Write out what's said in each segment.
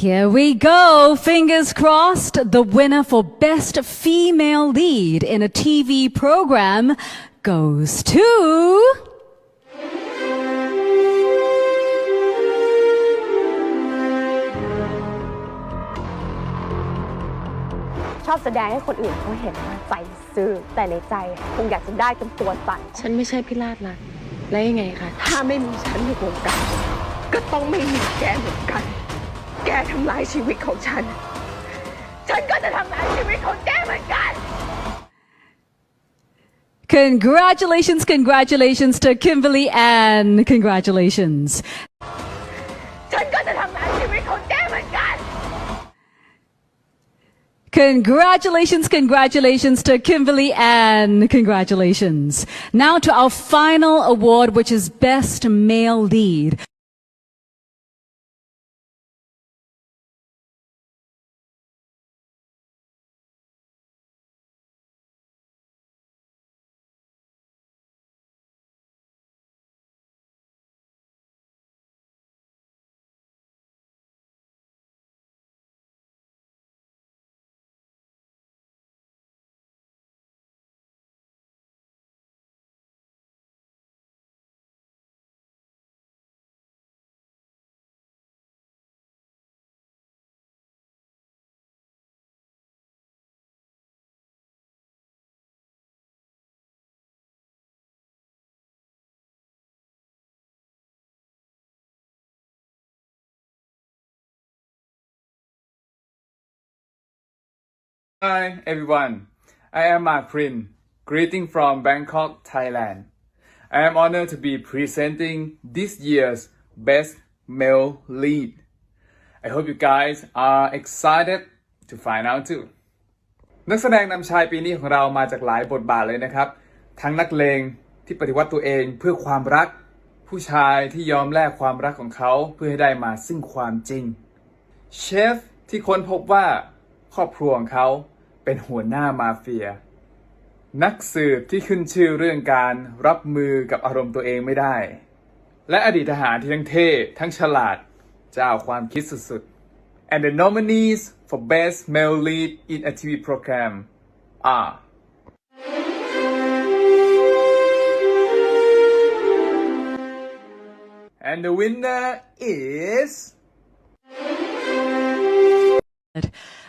Here we go. Fingers crossed. The winner for Best Female Lead in a TV program goes to. ชอบแสดงให้คนอื่นเขาเห็นว่าใจซื่อแต่ในใจคงอยากจะได้จนตัวสั่นฉันไม่ใช่พิราชลักษณ์แล้วยังไงคะ ถ้าไม่มีฉันในวงการก็ต้องไม่มีแกเหมือนกันแ กทำลายชีวิตของฉัน ฉันก็จะทำลายชีวิตของแกเหมือนกัน Congratulations, congratulations to Kimberly Ann. Congratulations. ฉันก็จะทำลายชีวิตของแกเหมือนกัน Congratulations, congratulations to Kimberly Ann. Congratulations. Now to our final award, which is Best Male Lead. Hi everyone, I am Mark Prin, greeting from Bangkok, Thailand. I am honored to be presenting this year's Best Male Lead. I hope you guys are excited to find out too. นักแสดงนำชายปีนี้ของเรามาจากหลายบทบาทเลยนะครับ ทั้งนักเลงที่ปฏิวัติตัวเองเพื่อความรัก ผู้ชายที่ยอมแลกความรักของเขาเพื่อให้ได้มาซึ่งความจริง เชฟที่ค้นพบว่า ครอบครัวของเขาเป็นหัวหน้ามาเฟีย นักสืบที่ขึ้นชื่อเรื่องการรับมือกับอารมณ์ตัวเองไม่ได้ และอดีตทหารที่ทั้งเท่ทั้งฉลาดเจ้าความคิดสุดๆ and the nominees for best male lead in a TV program are and the winner is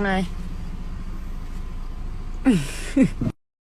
này